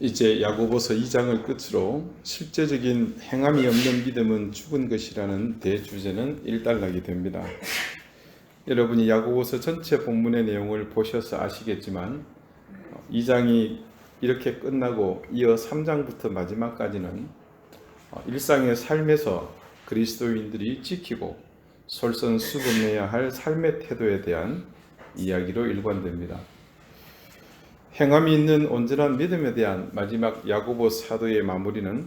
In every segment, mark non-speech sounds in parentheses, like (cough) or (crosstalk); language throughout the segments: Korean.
이제 야고보서 2장을 끝으로 실제적인 행함이 없는 믿음은 죽은 것이라는 대주제는 일단락이 됩니다. (laughs) 여러분이 야고보서 전체 본문의 내용을 보셔서 아시겠지만 2장이 이렇게 끝나고 이어 3장부터 마지막까지는 일상의 삶에서 그리스도인들이 지키고 솔선수범해야 할 삶의 태도에 대한 이야기로 일관됩니다. 행함이 있는 온전한 믿음에 대한 마지막 야고보 사도의 마무리는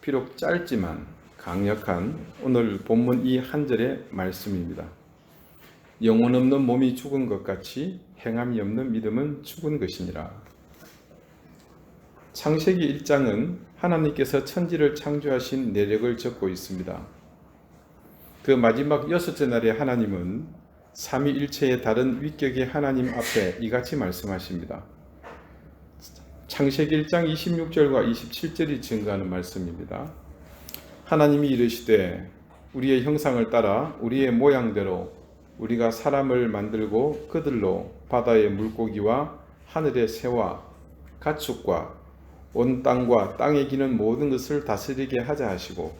비록 짧지만 강력한 오늘 본문 이 한 절의 말씀입니다. 영혼 없는 몸이 죽은 것 같이 행함이 없는 믿음은 죽은 것이니라. 창세기 1장은 하나님께서 천지를 창조하신 내력을 적고 있습니다. 그 마지막 여섯째 날에 하나님은 삼위일체의 다른 위격의 하나님 앞에 이같이 말씀하십니다. 창세기 1장 26절과 27절이 증거하는 말씀입니다. 하나님이 이르시되 우리의 형상을 따라 우리의 모양대로 우리가 사람을 만들고 그들로 바다의 물고기와 하늘의 새와 가축과 온 땅과 땅에 기는 모든 것을 다스리게 하자 하시고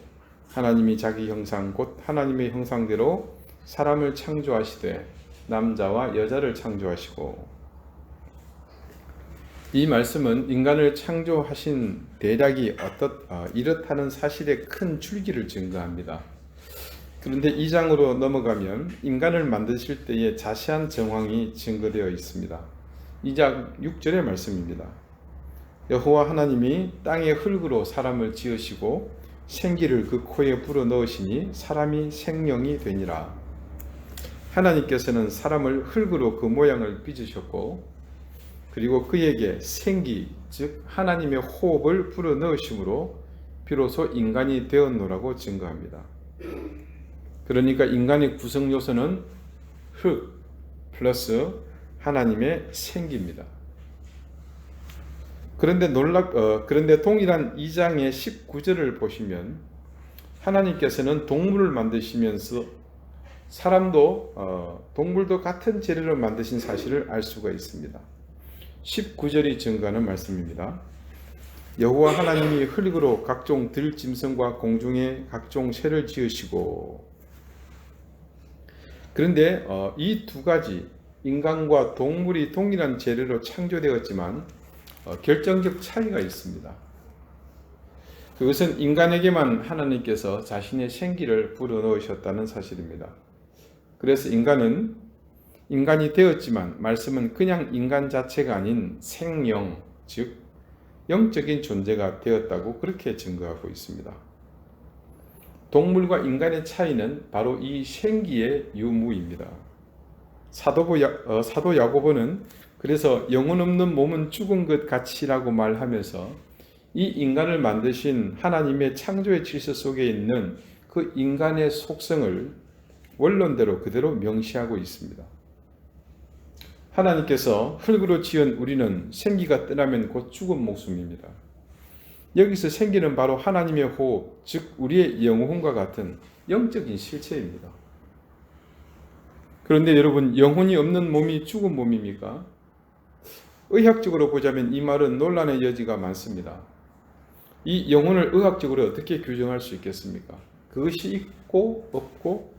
하나님이 자기 형상 곧 하나님의 형상대로 사람을 창조하시되 남자와 여자를 창조하시고 이 말씀은 인간을 창조하신 대략이 어떻 어, 이렇다는 사실의 큰 줄기를 증거합니다. 그런데 이 장으로 넘어가면 인간을 만드실 때의 자세한 정황이 증거되어 있습니다. 2장 6절의 말씀입니다. 여호와 하나님이 땅의 흙으로 사람을 지으시고 생기를 그 코에 불어 넣으시니 사람이 생명이 되니라. 하나님께서는 사람을 흙으로 그 모양을 빚으셨고 그리고 그에게 생기 즉 하나님의 호흡을 불어 넣으심으로 비로소 인간이 되었노라고 증거합니다. 그러니까 인간의 구성 요소는 흙 플러스 하나님의 생기입니다. 그런데 놀랍 어, 그런데 동일한 2장의 19절을 보시면 하나님께서는 동물을 만드시면서 사람도 어, 동물도 같은 재료를 만드신 사실을 알 수가 있습니다. 19절이 증가하는 말씀입니다. 여호와 하나님이 흙으로 각종 들짐승과 공중의 각종 새를 지으시고 그런데 어, 이두 가지 인간과 동물이 동일한 재료로 창조되었지만 어, 결정적 차이가 있습니다. 그것은 인간에게만 하나님께서 자신의 생기를 불어넣으셨다는 사실입니다. 그래서 인간은 인간이 되었지만 말씀은 그냥 인간 자체가 아닌 생명, 즉 영적인 존재가 되었다고 그렇게 증거하고 있습니다. 동물과 인간의 차이는 바로 이 생기의 유무입니다. 사도보 야, 어, 사도 야고보는 그래서 영혼 없는 몸은 죽은 것 같이라고 말하면서 이 인간을 만드신 하나님의 창조의 질서 속에 있는 그 인간의 속성을 원론대로 그대로 명시하고 있습니다. 하나님께서 흙으로 지은 우리는 생기가 떠나면 곧 죽은 목숨입니다. 여기서 생기는 바로 하나님의 호흡, 즉 우리의 영혼과 같은 영적인 실체입니다. 그런데 여러분, 영혼이 없는 몸이 죽은 몸입니까? 의학적으로 보자면 이 말은 논란의 여지가 많습니다. 이 영혼을 의학적으로 어떻게 규정할 수 있겠습니까? 그것이 있고 없고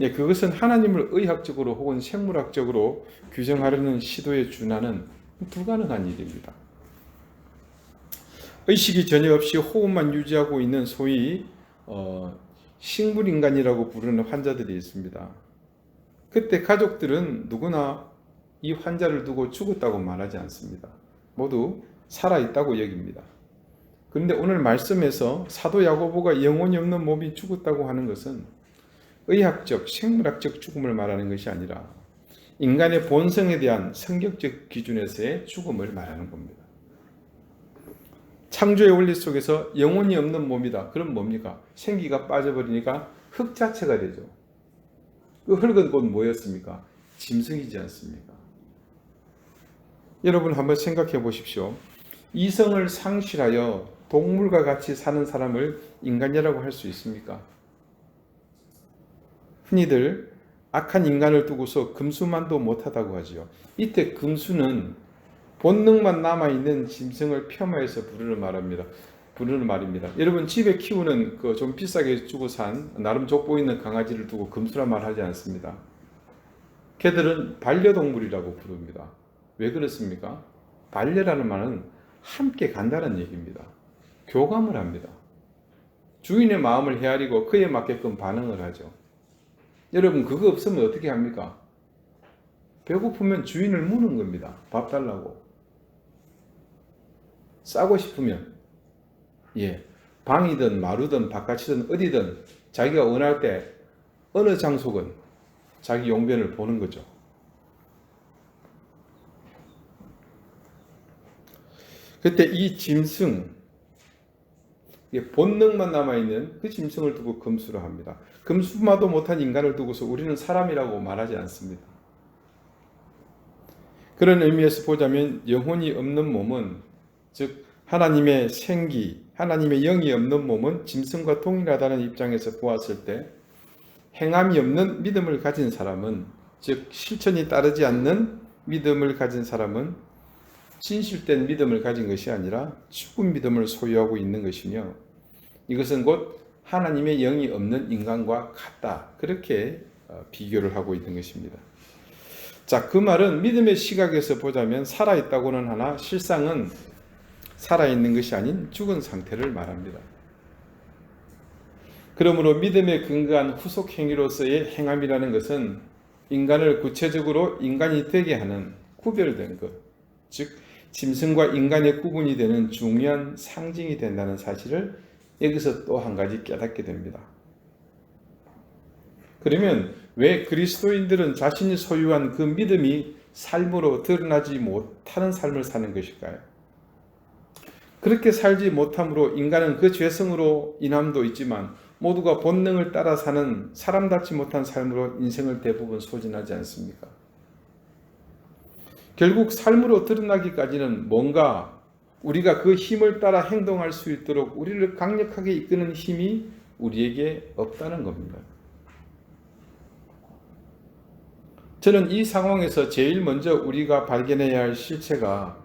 예, 그것은 하나님을 의학적으로 혹은 생물학적으로 규정하려는 시도에 준하는 불가능한 일입니다. 의식이 전혀 없이 호흡만 유지하고 있는 소위 어, 식물인간이라고 부르는 환자들이 있습니다. 그때 가족들은 누구나 이 환자를 두고 죽었다고 말하지 않습니다. 모두 살아있다고 여깁니다. 그런데 오늘 말씀에서 사도 야고보가 영혼이 없는 몸이 죽었다고 하는 것은 의학적, 생물학적 죽음을 말하는 것이 아니라 인간의 본성에 대한 성격적 기준에서의 죽음을 말하는 겁니다. 창조의 원리 속에서 영혼이 없는 몸이다. 그럼 뭡니까? 생기가 빠져버리니까 흙 자체가 되죠. 그 흙은 곧 뭐였습니까? 짐승이지 않습니까? 여러분 한번 생각해 보십시오. 이성을 상실하여 동물과 같이 사는 사람을 인간이라고 할 수 있습니까? 흔히들 악한 인간을 두고서 금수만도 못하다고 하지요. 이때 금수는 본능만 남아 있는 짐승을 폄하해서 부르는 말입니다. 부르는 말입니다. 여러분 집에 키우는 그 좀 비싸게 주고 산 나름 족보 있는 강아지를 두고 금수란 말 하지 않습니다. 걔들은 반려동물이라고 부릅니다. 왜 그렇습니까? 반려라는 말은 함께 간다는 얘기입니다. 교감을 합니다. 주인의 마음을 헤아리고 그에 맞게끔 반응을 하죠. 여러분 그거 없으면 어떻게 합니까? 배고프면 주인을 무는 겁니다. 밥 달라고. 싸고 싶으면 예 방이든 마루든 바깥이든 어디든 자기가 원할 때 어느 장소건 자기 용변을 보는 거죠. 그때 이 짐승 본능만 남아있는 그 짐승을 두고 금수를 합니다. 금수마도 못한 인간을 두고서 우리는 사람이라고 말하지 않습니다. 그런 의미에서 보자면 영혼이 없는 몸은 즉 하나님의 생기, 하나님의 영이 없는 몸은 짐승과 동일하다는 입장에서 보았을 때 행함이 없는 믿음을 가진 사람은 즉 실천이 따르지 않는 믿음을 가진 사람은 진실된 믿음을 가진 것이 아니라 죽은 믿음을 소유하고 있는 것이며 이것은 곧 하나님의 영이 없는 인간과 같다. 그렇게 어, 비교를 하고 있는 것입니다. 자, 그 말은 믿음의 시각에서 보자면 살아있다고는 하나 실상은 살아있는 것이 아닌 죽은 상태를 말합니다. 그러므로 믿음에 근거한 후속 행위로서의 행함이라는 것은 인간을 구체적으로 인간이 되게 하는 구별된 것, 즉 짐승과 인간의 구분이 되는 중요한 상징이 된다는 사실을 여기서 또 한 가지 깨닫게 됩니다. 그러면 왜 그리스도인들은 자신이 소유한 그 믿음이 삶으로 드러나지 못하는 삶을 사는 것일까요? 그렇게 살지 못함으로 인간은 그 죄성으로 인함도 있지만 모두가 본능을 따라 사는 사람답지 못한 삶으로 인생을 대부분 소진하지 않습니까? 결국 삶으로 드러나기까지는 뭔가 우리가 그 힘을 따라 행동할 수 있도록 우리를 강력하게 이끄는 힘이 우리에게 없다는 겁니다. 저는 이 상황에서 제일 먼저 우리가 발견해야 할 실체가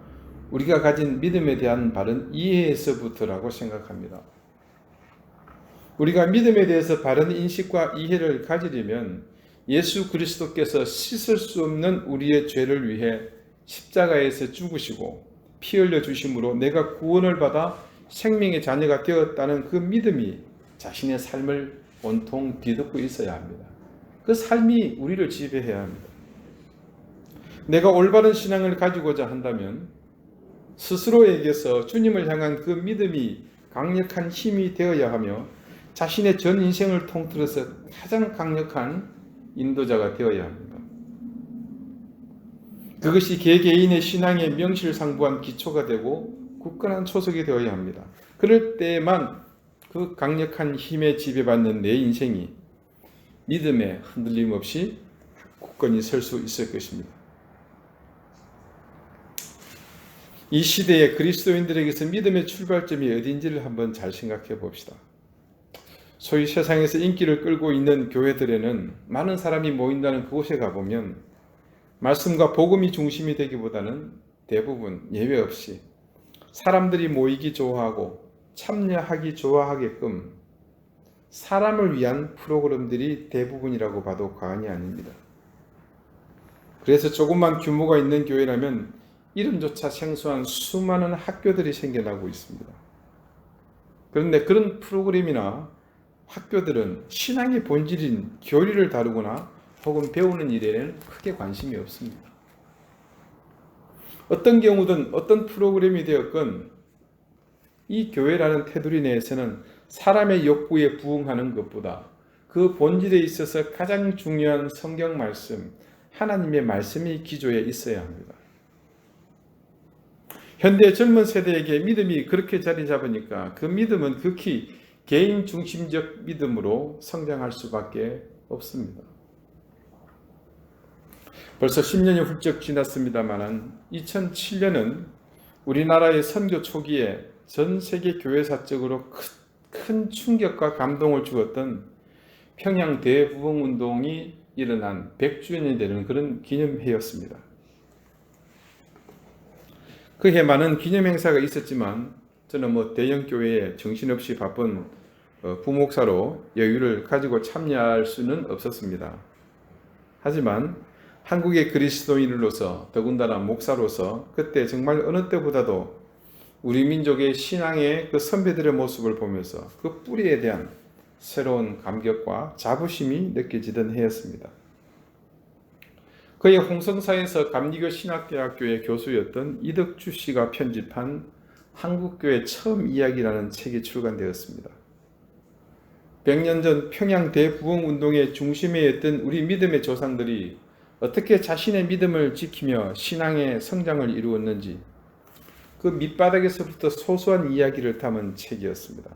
우리가 가진 믿음에 대한 바른 이해에서부터라고 생각합니다. 우리가 믿음에 대해서 바른 인식과 이해를 가지려면 예수 그리스도께서 씻을 수 없는 우리의 죄를 위해 십자가에서 죽으시고 피 흘려 주심으로 내가 구원을 받아 생명의 자녀가 되었다는 그 믿음이 자신의 삶을 온통 뒤덮고 있어야 합니다. 그 삶이 우리를 지배해야 합니다. 내가 올바른 신앙을 가지고자 한다면 스스로에게서 주님을 향한 그 믿음이 강력한 힘이 되어야 하며 자신의 전 인생을 통틀어서 가장 강력한 인도자가 되어야 합니다. 그것이 개개인의 신앙의 명실상부한 기초가 되고 굳건한 초석이 되어야 합니다. 그럴 때만 그 강력한 힘에 지배받는 내 인생이 믿음에 흔들림 없이 굳건히 설 수 있을 것입니다. 이 시대의 그리스도인들에게서 믿음의 출발점이 어딘지를 한번 잘 생각해 봅시다. 소위 세상에서 인기를 끌고 있는 교회들에는 많은 사람이 모인다는 그곳에 가보면 말씀과 복음이 중심이 되기보다는 대부분 예외 없이 사람들이 모이기 좋아하고 참여하기 좋아하게끔 사람을 위한 프로그램들이 대부분이라고 봐도 과언이 아닙니다. 그래서 조금만 규모가 있는 교회라면 이름조차 생소한 수많은 학교들이 생겨나고 있습니다. 그런데 그런 프로그램이나 학교들은 신앙의 본질인 교리를 다루거나 혹은 배우는 일에는 크게 관심이 없습니다. 어떤 경우든 어떤 프로그램이 되었건 이 교회라는 테두리 내에서는 사람의 욕구에 부응하는 것보다 그 본질에 있어서 가장 중요한 성경 말씀, 하나님의 말씀이 기조에 있어야 합니다. 현대 젊은 세대에게 믿음이 그렇게 자리 잡으니까 그 믿음은 극히 개인 중심적 믿음으로 성장할 수밖에 없습니다. 벌써 10년이 훌쩍 지났습니다만 2007년은 우리나라의 선교 초기에 전 세계 교회 사적으로 큰 충격과 감동을 주었던 평양 대부흥 운동이 일어난 100주년이 되는 그런 기념해였습니다. 그 해 많은 기념 행사가 있었지만 저는 뭐 대형 교회에 정신없이 바쁜 어, 부목사로 여유를 가지고 참여할 수는 없었습니다. 하지만 한국의 그리스도인으로서 더군다나 목사로서 그때 정말 어느 때보다도 우리 민족의 신앙의 그 선배들의 모습을 보면서 그 뿌리에 대한 새로운 감격과 자부심이 느껴지던 해였습니다. 그의 홍성사에서 감리교 신학대학교의 교수였던 이덕주 씨가 편집한 한국교회 처음 이야기라는 책이 출간되었습니다. 100년 전 평양 대부흥 운동의 중심에 있던 우리 믿음의 조상들이 어떻게 자신의 믿음을 지키며 신앙의 성장을 이루었는지 그 밑바닥에서부터 소소한 이야기를 담은 책이었습니다.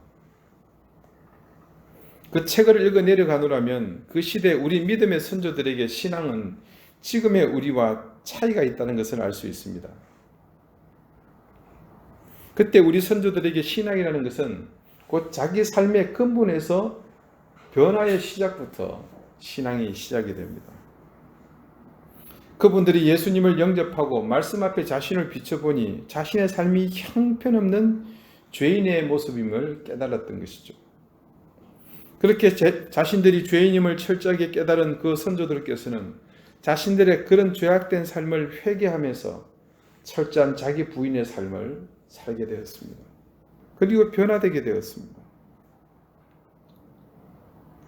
그 책을 읽어 내려가노라면 그 시대 우리 믿음의 선조들에게 신앙은 지금의 우리와 차이가 있다는 것을 알 수 있습니다. 그때 우리 선조들에게 신앙이라는 것은 곧 자기 삶의 근본에서 변화의 시작부터 신앙이 시작이 됩니다. 그분들이 예수님을 영접하고 말씀 앞에 자신을 비춰보니 자신의 삶이 형편없는 죄인의 모습임을 깨달았던 것이죠. 그렇게 제, 자신들이 죄인임을 철저하게 깨달은 그 선조들께서는 자신들의 그런 죄악된 삶을 회개하면서 철저한 자기 부인의 삶을 살게 되었습니다. 그리고 변화되게 되었습니다.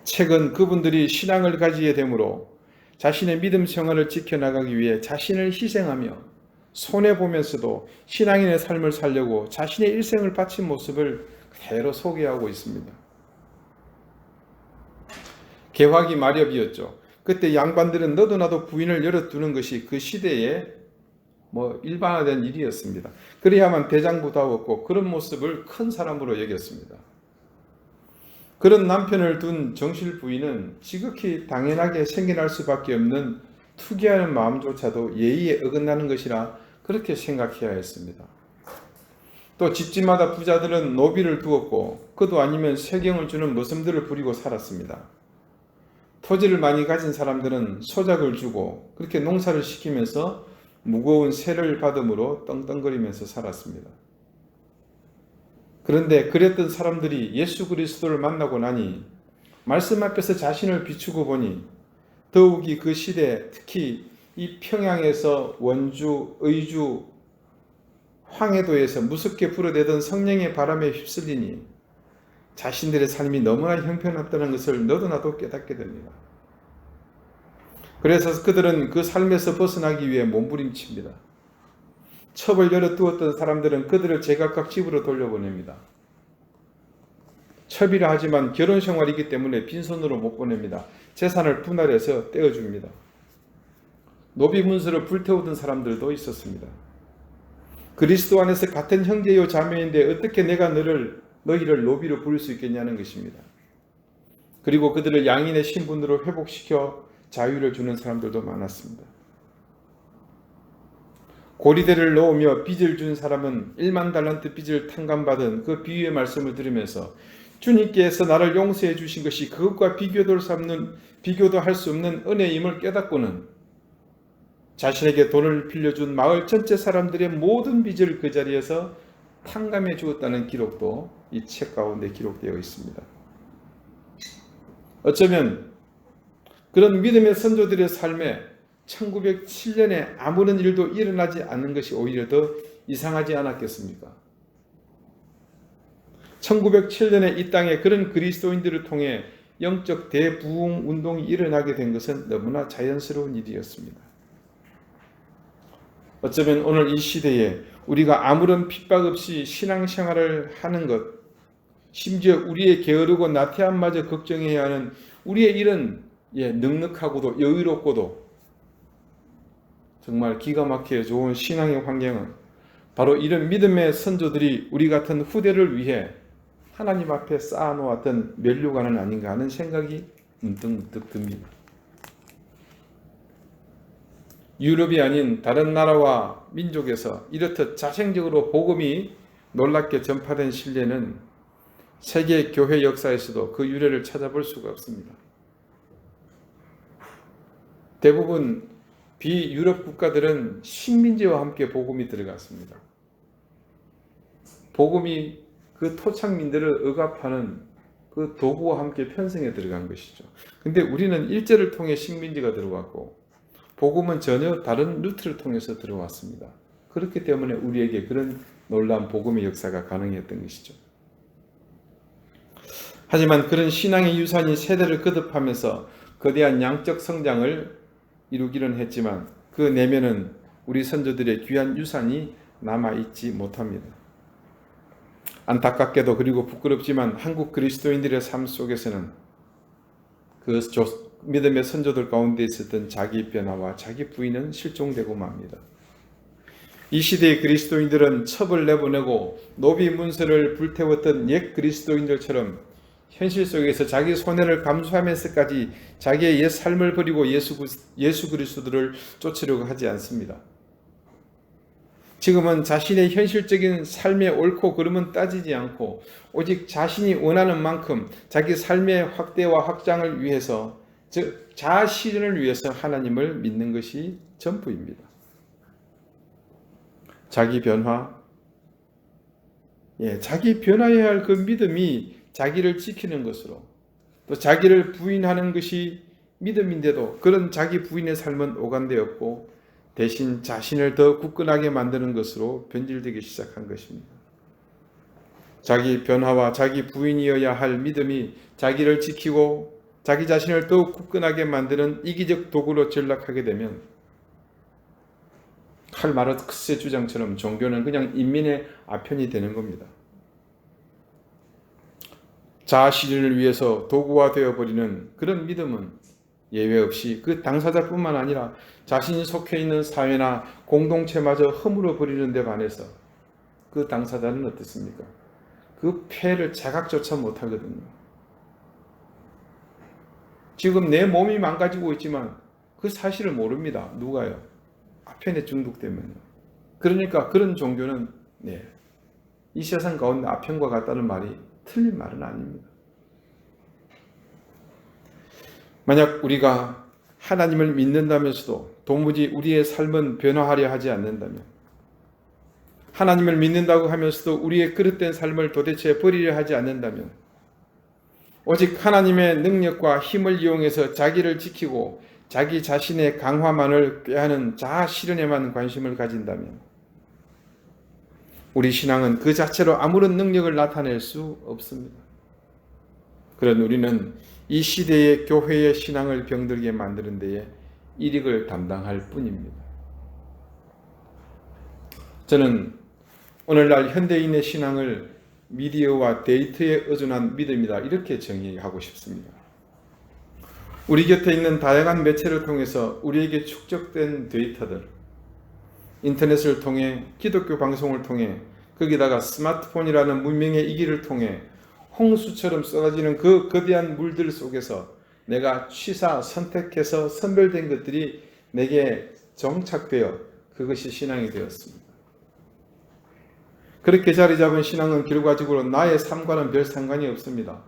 책은 그분들이 신앙을 가지게 되므로 자신의 믿음 생활을 지켜나가기 위해 자신을 희생하며 손해보면서도 신앙인의 삶을 살려고 자신의 일생을 바친 모습을 그대로 소개하고 있습니다. 개화기 마렵이었죠. 그때 양반들은 너도 나도 부인을 열어두는 것이 그 시대에 뭐 일반화된 일이었습니다. 그래야만 대장부다웠고 그런 모습을 큰 사람으로 여겼습니다. 그런 남편을 둔 정실 부인은 지극히 당연하게 생겨날 수밖에 없는 투기하는 마음조차도 예의에 어긋나는 것이라 그렇게 생각해야 했습니다. 또 집집마다 부자들은 노비를 두었고 그도 아니면 세경을 주는 모습들을 부리고 살았습니다. 토지를 많이 가진 사람들은 소작을 주고 그렇게 농사를 시키면서 무거운 세를 받음으로 떵떵거리면서 살았습니다. 그런데 그랬던 사람들이 예수 그리스도를 만나고 나니 말씀 앞에서 자신을 비추고 보니 더욱이 그 시대 특히 이 평양에서 원주, 의주, 황해도에서 무섭게 불어대던 성령의 바람에 휩쓸리니 자신들의 삶이 너무나 형편없다는 것을 너도 나도 깨닫게 됩니다. 그래서 그들은 그 삶에서 벗어나기 위해 몸부림칩니다. 첩을 열어두었던 사람들은 그들을 제각각 집으로 돌려보냅니다. 첩이라 하지만 결혼 생활이기 때문에 빈손으로 못 보냅니다. 재산을 분할해서 떼어줍니다. 노비 문서를 불태우던 사람들도 있었습니다. 그리스도 안에서 같은 형제요 자매인데 어떻게 내가 너를 너희를 노비로 부를 수 있겠냐는 것입니다. 그리고 그들을 양인의 신분으로 회복시켜 자유를 주는 사람들도 많았습니다. 고리대를 놓으며 빚을 준 사람은 1만 달란트 빚을 탕감받은 그 비유의 말씀을 들으면서 주님께서 나를 용서해 주신 것이 그것과 비교도 삼는 비교도 할 수 없는 은혜임을 깨닫고는 자신에게 돈을 빌려준 마을 전체 사람들의 모든 빚을 그 자리에서 탕감해 주었다는 기록도 이 책 가운데 기록되어 있습니다. 어쩌면 그런 믿음의 선조들의 삶에 1907년에 아무런 일도 일어나지 않는 것이 오히려 더 이상하지 않았겠습니까? 1907년에 이 땅에 그런 그리스도인들을 통해 영적 대부흥 운동이 일어나게 된 것은 너무나 자연스러운 일이었습니다. 어쩌면 오늘 이 시대에 우리가 아무런 핍박 없이 신앙생활을 하는 것, 심지어 우리의 게으르고 나태함마저 걱정해야 하는 우리의 이런 예, 넉넉하고도 여유롭고도 정말 기가 막히게 좋은 신앙의 환경은 바로 이런 믿음의 선조들이 우리 같은 후대를 위해 하나님 앞에 쌓아놓았던 면류관은 아닌가 하는 생각이 문득문득 듭니다. 유럽이 아닌 다른 나라와 민족에서 이렇듯 자생적으로 복음이 놀랍게 전파된 신뢰는 세계 교회 역사에서도 그 유래를 찾아볼 수가 없습니다. 대부분 비유럽 국가들은 식민지와 함께 복음이 들어갔습니다. 복음이 그 토착민들을 억압하는 그 도구와 함께 편성에 들어간 것이죠. 근데 우리는 일제를 통해 식민지가 들어왔고 복음은 전혀 다른 루트를 통해서 들어왔습니다. 그렇기 때문에 우리에게 그런 놀라운 복음의 역사가 가능했던 것이죠. 하지만 그런 신앙의 유산이 세대를 거듭하면서 거대한 양적 성장을 이루기는 했지만 그 내면은 우리 선조들의 귀한 유산이 남아 있지 못합니다. 안타깝게도 그리고 부끄럽지만 한국 그리스도인들의 삶 속에서는 그 조- 믿음의 선조들 가운데 있었던 자기 변화와 자기 부인은 실종되고 맙니다. 이 시대의 그리스도인들은 첩을 내보내고 노비 문서를 불태웠던 옛 그리스도인들처럼 현실 속에서 자기 손해를 감수하면서까지 자기의 옛 삶을 버리고 예수, 그- 예수 그리스도를 쫓으려고 하지 않습니다. 지금은 자신의 현실적인 삶의 옳고 그름은 따지지 않고 오직 자신이 원하는 만큼 자기 삶의 확대와 확장을 위해서 즉 자아 실현을 위해서 하나님을 믿는 것이 전부입니다. 자기 변화 예, 자기 변화해야 할 그 믿음이 자기를 지키는 것으로 또 자기를 부인하는 것이 믿음인데도 그런 자기 부인의 삶은 오간되었고 대신 자신을 더 굳건하게 만드는 것으로 변질되기 시작한 것입니다. 자기 변화와 자기 부인이어야 할 믿음이 자기를 지키고 자기 자신을 더욱 굳건하게 만드는 이기적 도구로 전락하게 되면 칼 마르크스의 주장처럼 종교는 그냥 인민의 아편이 되는 겁니다. 실현을 위해서 도구화 되어 버리는 그런 믿음은 예외 없이 그 당사자뿐만 아니라 자신이 속해 있는 사회나 공동체마저 허물어 버리는 데 반해서 그 당사자는 어떻습니까? 그 폐를 자각조차 못하거든요. 지금 내 몸이 망가지고 있지만 그 사실을 모릅니다. 누가요? 아편에 중독되면요. 그러니까 그런 종교는 네, 이 세상 가운데 아편과 같다는 말이 틀린 말은 아닙니다. 만약 우리가 하나님을 믿는다면서도 도무지 우리의 삶은 변화하려 하지 않는다면 하나님을 믿는다고 하면서도 우리의 그릇된 삶을 도대체 버리려 하지 않는다면 오직 하나님의 능력과 힘을 이용해서 자기를 지키고 자기 자신의 강화만을 꾀하는 자아 실현에만 관심을 가진다면 우리 신앙은 그 자체로 아무런 능력을 나타낼 수 없습니다. 그런 우리는 이 시대의 교회의 신앙을 병들게 만드는 데에 일익을 담당할 뿐입니다. 저는 오늘날 현대인의 신앙을 미디어와 데이터에 의존한 믿음이다 이렇게 정의하고 싶습니다. 우리 곁에 있는 다양한 매체를 통해서 우리에게 축적된 데이터들, 인터넷을 통해 기독교 방송을 통해 거기다가 스마트폰이라는 문명의 이기를 통해 홍수처럼 쏟아지는 그 거대한 물들 속에서 내가 취사 선택해서 선별된 것들이 내게 정착되어 그것이 신앙이 되었습니다. 그렇게 자리 잡은 신앙은 결과적으로 나의 삶과는 별 상관이 없습니다.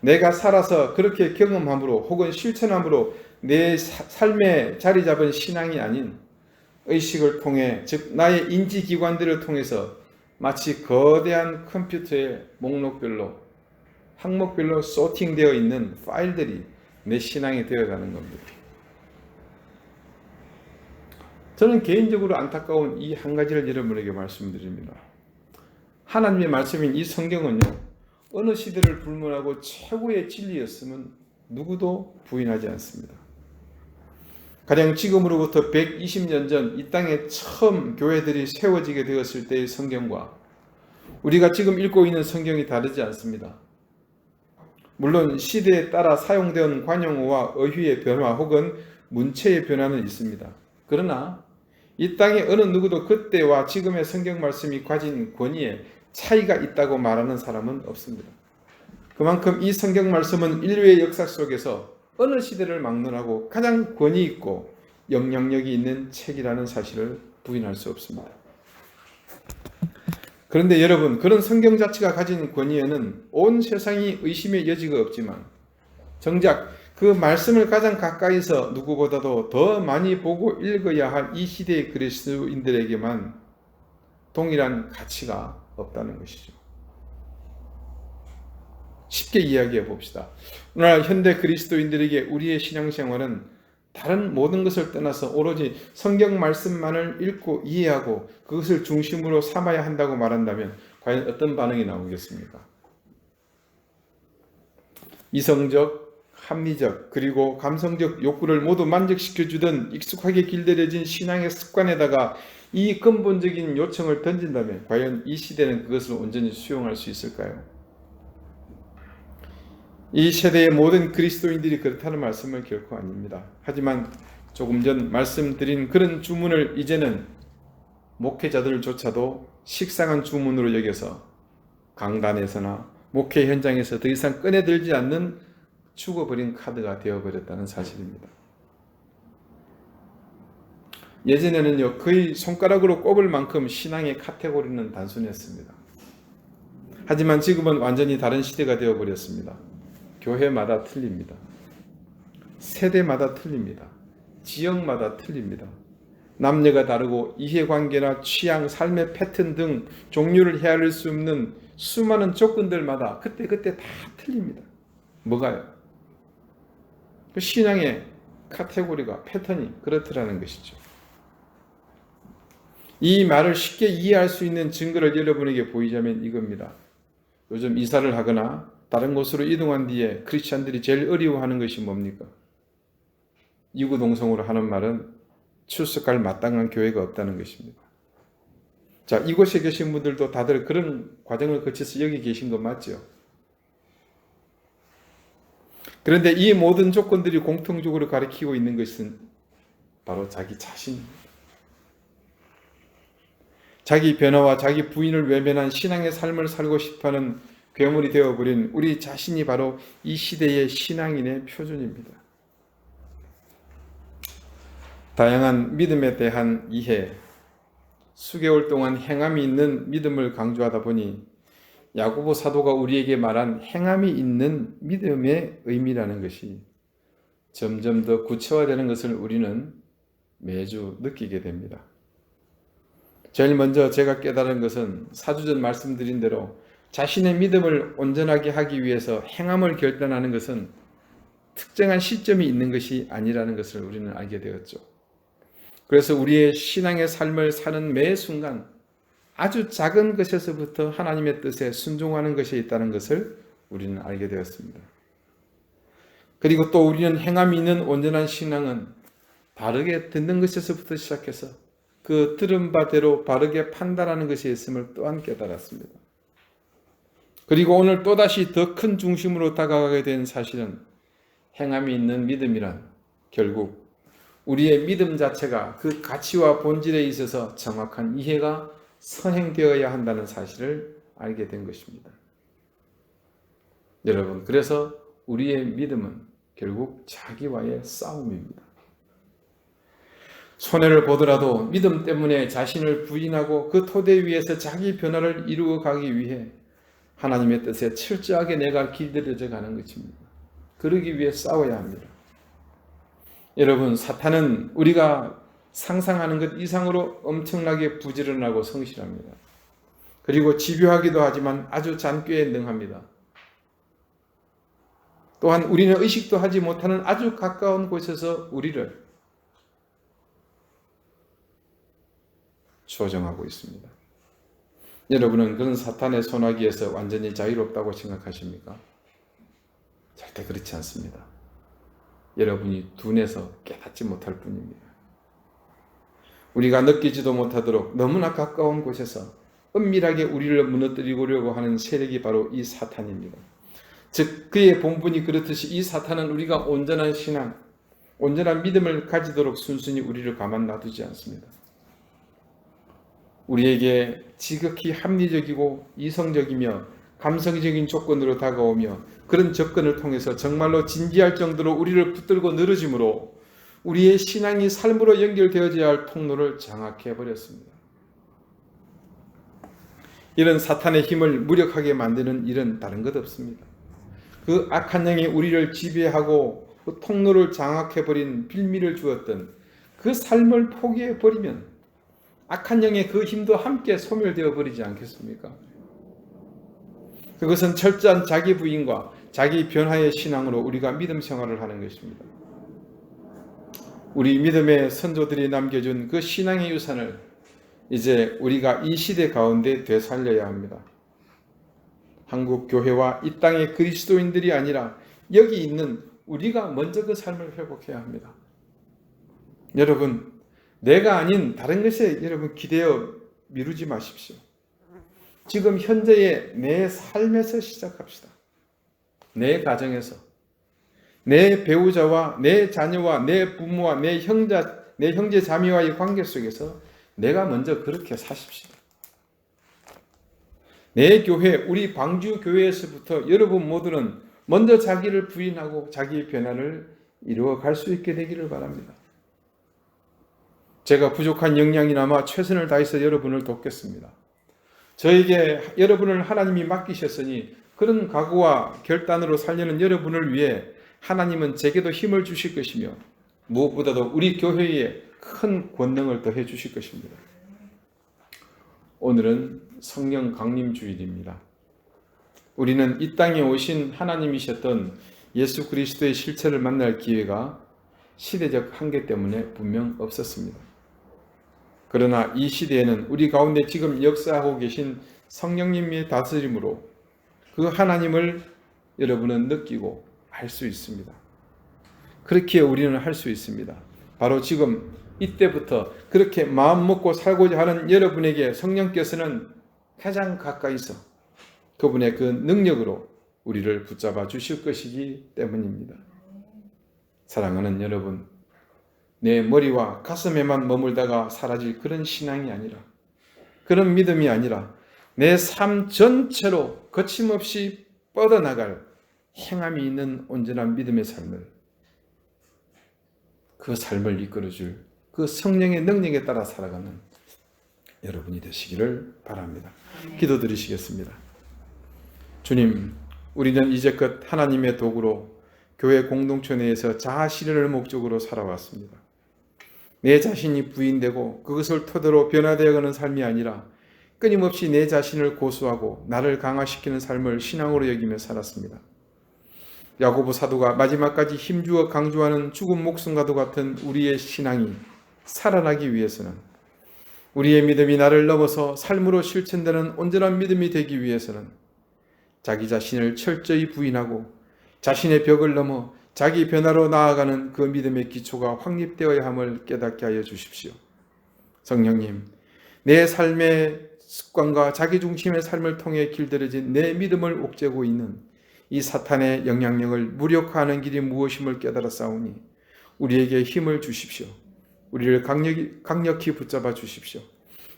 내가 살아서 그렇게 경험함으로 혹은 실천함으로 내 사- 삶에 자리 잡은 신앙이 아닌 의식을 통해 즉 나의 인지 기관들을 통해서 마치 거대한 컴퓨터의 목록별로 항목별로 소팅되어 있는 파일들이 내 신앙이 되어 가는 겁니다. 저는 개인적으로 안타까운 이 한 가지를 여러분에게 말씀드립니다. 하나님의 말씀인 이 성경은요, 어느 시대를 불문하고 최고의 진리였으면 누구도 부인하지 않습니다. 가령 지금으로부터 120년 전 이 땅에 처음 교회들이 세워지게 되었을 때의 성경과 우리가 지금 읽고 있는 성경이 다르지 않습니다. 물론 시대에 따라 사용되온 관용어와 어휘의 변화 혹은 문체의 변화는 있습니다. 그러나 이 땅의 어느 누구도 그때와 지금의 성경 말씀이 가진 권위에 차이가 있다고 말하는 사람은 없습니다. 그만큼 이 성경 말씀은 인류의 역사 속에서 어느 시대를 막론하고 가장 권위 있고 영향력이 있는 책이라는 사실을 부인할 수 없습니다. 그런데 여러분, 그런 성경 자체가 가진 권위에는 온 세상이 의심의 여지가 없지만 정작 그 말씀을 가장 가까이서 누구보다도 더 많이 보고 읽어야 할 이 시대의 그리스도인들에게만 동일한 가치가 없다는 것이죠. 쉽게 이야기해 봅시다. 오늘 현대 그리스도인들에게 우리의 신앙생활은 다른 모든 것을 떠나서 오로지 성경 말씀만을 읽고 이해하고 그것을 중심으로 삼아야 한다고 말한다면 과연 어떤 반응이 나오겠습니까? 이성적, 합리적, 그리고 감성적 욕구를 모두 만족시켜 주던 익숙하게 길들여진 신앙의 습관에다가 이 근본적인 요청을 던진다면 과연 이 시대는 그것을 온전히 수용할 수 있을까요? 이 세대의 모든 그리스도인들이 그렇다는 말씀은 결코 아닙니다. 하지만 조금 전 말씀드린 그런 주문을 이제는 목회자들조차도 식상한 주문으로 여겨서 강단에서나 목회 현장에서 더 이상 꺼내들지 않는 죽어버린 카드가 되어버렸다는 사실입니다. 예전에는요, 거의 손가락으로 꼽을 만큼 신앙의 카테고리는 단순했습니다. 하지만 지금은 완전히 다른 시대가 되어버렸습니다. 교회마다 틀립니다. 세대마다 틀립니다. 지역마다 틀립니다. 남녀가 다르고 이해관계나 취향, 삶의 패턴 등 종류를 헤아릴 수 없는 수많은 조건들마다 그때그때 다 틀립니다. 뭐가요? 그 신앙의 카테고리가 패턴이 그렇더라는 것이죠. 이 말을 쉽게 이해할 수 있는 증거를 여러분에게 보이자면 이겁니다. 요즘 이사를 하거나 다른 곳으로 이동한 뒤에 크리스찬들이 제일 어려워하는 것이 뭡니까? 이구동성으로 하는 말은 출석할 마땅한 교회가 없다는 것입니다. 자, 이곳에 계신 분들도 다들 그런 과정을 거쳐서 여기 계신 거 맞죠? 그런데 이 모든 조건들이 공통적으로 가리키고 있는 것은 바로 자기 자신입니다. 자기 변화와 자기 부인을 외면한 신앙의 삶을 살고 싶어하는 괴물이 되어버린 우리 자신이 바로 이 시대의 신앙인의 표준입니다. 다양한 믿음에 대한 이해, 수개월 동안 행함이 있는 믿음을 강조하다 보니 야고보 사도가 우리에게 말한 행함이 있는 믿음의 의미라는 것이 점점 더 구체화되는 것을 우리는 매주 느끼게 됩니다. 제일 먼저 제가 깨달은 것은 사주전 말씀드린 대로 자신의 믿음을 온전하게 하기 위해서 행함을 결단하는 것은 특정한 시점이 있는 것이 아니라는 것을 우리는 알게 되었죠. 그래서 우리의 신앙의 삶을 사는 매 순간 아주 작은 것에서부터 하나님의 뜻에 순종하는 것이 있다는 것을 우리는 알게 되었습니다. 그리고 또 우리는 행함이 있는 온전한 신앙은 바르게 듣는 것에서부터 시작해서 그 들은 바대로 바르게 판단하는 것이 있음을 또한 깨달았습니다. 그리고 오늘 또다시 더 큰 중심으로 다가가게 된 사실은 행함이 있는 믿음이란 결국 우리의 믿음 자체가 그 가치와 본질에 있어서 정확한 이해가 선행되어야 한다는 사실을 알게 된 것입니다. 여러분, 그래서 우리의 믿음은 결국 자기와의 싸움입니다. 손해를 보더라도 믿음 때문에 자신을 부인하고 그 토대 위에서 자기 변화를 이루어 가기 위해 하나님의 뜻에 철저하게 내가 길들여져 가는 것입니다. 그러기 위해 싸워야 합니다. 여러분, 사탄은 우리가 상상하는 것 이상으로 엄청나게 부지런하고 성실합니다. 그리고 집요하기도 하지만 아주 잔꾀에 능합니다. 또한 우리는 의식도 하지 못하는 아주 가까운 곳에서 우리를 조정하고 있습니다. 여러분은 그런 사탄의 소나기에서 완전히 자유롭다고 생각하십니까? 절대 그렇지 않습니다. 여러분이 둔해서 깨닫지 못할 뿐입니다. 우리가 느끼지도 못하도록 너무나 가까운 곳에서 은밀하게 우리를 무너뜨리려고 하는 세력이 바로 이 사탄입니다. 즉 그의 본분이 그렇듯이 이 사탄은 우리가 온전한 신앙, 온전한 믿음을 가지도록 순순히 우리를 가만 놔두지 않습니다. 우리에게 지극히 합리적이고 이성적이며 감성적인 조건으로 다가오며 그런 접근을 통해서 정말로 진지할 정도로 우리를 붙들고 늘어짐으로 우리의 신앙이 삶으로 연결되어져야 할 통로를 장악해 버렸습니다. 이런 사탄의 힘을 무력하게 만드는 일은 다른 것 없습니다. 그 악한 영이 우리를 지배하고 그 통로를 장악해 버린 빌미를 주었던 그 삶을 포기해 버리면 악한 영의 그 힘도 함께 소멸되어 버리지 않겠습니까? 그것은 철저한 자기 부인과 자기 변화의 신앙으로 우리가 믿음 생활을 하는 것입니다. 우리 믿음의 선조들이 남겨준 그 신앙의 유산을 이제 우리가 이 시대 가운데 되살려야 합니다. 한국 교회와 이 땅의 그리스도인들이 아니라 여기 있는 우리가 먼저 그 삶을 회복해야 합니다. 여러분, 내가 아닌 다른 것에 여러분 기대어 미루지 마십시오. 지금 현재의 내 삶에서 시작합시다. 내 가정에서, 내 배우자와 내 자녀와 내 부모와 내 형자, 내 형제 자매와의 관계 속에서 내가 먼저 그렇게 사십시오. 내 교회, 우리 방주 교회에서부터 여러분 모두는 먼저 자기를 부인하고 자기 변화를 이루어 갈 수 있게 되기를 바랍니다. 제가 부족한 역량이나마 최선을 다해서 여러분을 돕겠습니다. 저에게 여러분을 하나님이 맡기셨으니 그런 각오와 결단으로 살려는 여러분을 위해 하나님은 제게도 힘을 주실 것이며 무엇보다도 우리 교회에 큰 권능을 더해 주실 것입니다. 오늘은 성령 강림 주일입니다. 우리는 이 땅에 오신 하나님이셨던 예수 그리스도의 실체를 만날 기회가 시대적 한계 때문에 분명 없었습니다. 그러나 이 시대에는 우리 가운데 지금 역사하고 계신 성령님의 다스림으로 그 하나님을 여러분은 느끼고 알 수 있습니다. 그렇게 우리는 할 수 있습니다. 바로 지금 이때부터 그렇게 마음 먹고 살고자 하는 여러분에게 성령께서는 가장 가까이서 그분의 그 능력으로 우리를 붙잡아 주실 것이기 때문입니다. 사랑하는 여러분, 내 머리와 가슴에만 머물다가 사라질 그런 신앙이 아니라 그런 믿음이 아니라 내 삶 전체로 거침없이 뻗어나갈 행함이 있는 온전한 믿음의 삶을 그 삶을 이끌어줄 그 성령의 능력에 따라 살아가는 여러분이 되시기를 바랍니다. 기도 드리시겠습니다. 주님, 우리는 이제껏 하나님의 도구로 교회 공동체 내에서 자아 실현을 목적으로 살아왔습니다. 내 자신이 부인되고 그것을 토대로 변화되어가는 삶이 아니라 끊임없이 내 자신을 고수하고 나를 강화시키는 삶을 신앙으로 여기며 살았습니다. 야고보 사도가 마지막까지 힘주어 강조하는 죽은 목숨과도 같은 우리의 신앙이 살아나기 위해서는 우리의 믿음이 나를 넘어서 삶으로 실천되는 온전한 믿음이 되기 위해서는 자기 자신을 철저히 부인하고 자신의 벽을 넘어 자기 변화로 나아가는 그 믿음의 기초가 확립되어야 함을 깨닫게 하여 주십시오. 성령님, 내 삶의 습관과 자기 중심의 삶을 통해 길들여진 내 믿음을 옥죄고 있는 이 사탄의 영향력을 무력화하는 길이 무엇임을 깨달아 싸우니 우리에게 힘을 주십시오. 우리를 강력히, 강력히 붙잡아 주십시오.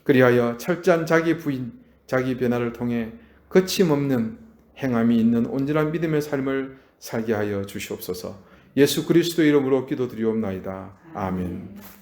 그리하여 철저한 자기 부인, 자기 변화를 통해 거침없는 행함이 있는 온전한 믿음의 삶을 살게 하여 주시옵소서. 예수 그리스도 이름으로 기도드리옵나이다. 아멘.